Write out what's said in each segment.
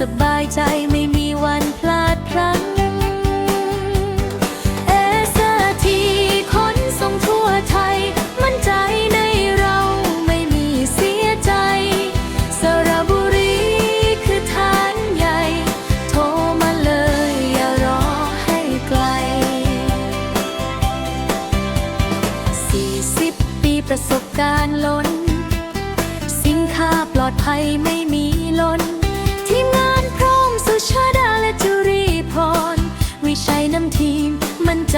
สบายใจไม่มีวันพลาดพลั้งเอสทีขนส่งทั่วไทย มั่นใจในเราไม่มีเสียใจ สระบุรีคือฐานใหญ่ โทรมาเลยอย่ารอให้ไกล 40 ปีประสบการณ์ล้น สินค้าปลอดภัยไม่มีล้น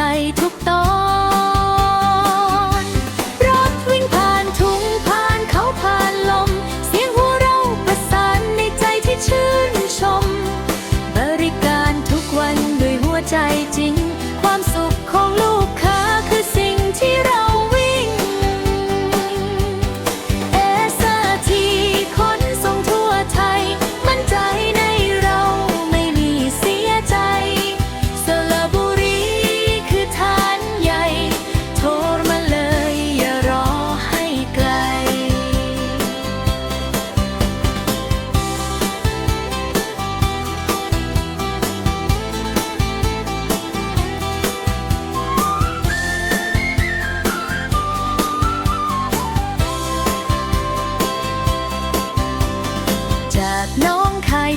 ใจทุกตอนรถวิ่งผ่านทุ่งผ่านเขาผ่านลม เสียงหัวเราะประสานในใจที่ชื่นชม บริการทุกวันด้วยหัวใจจริง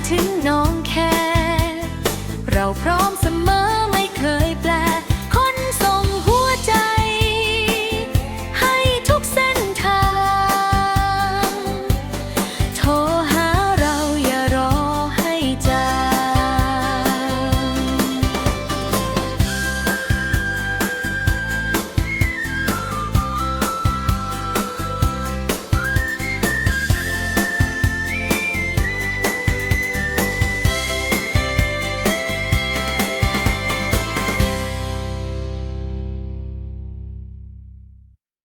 to know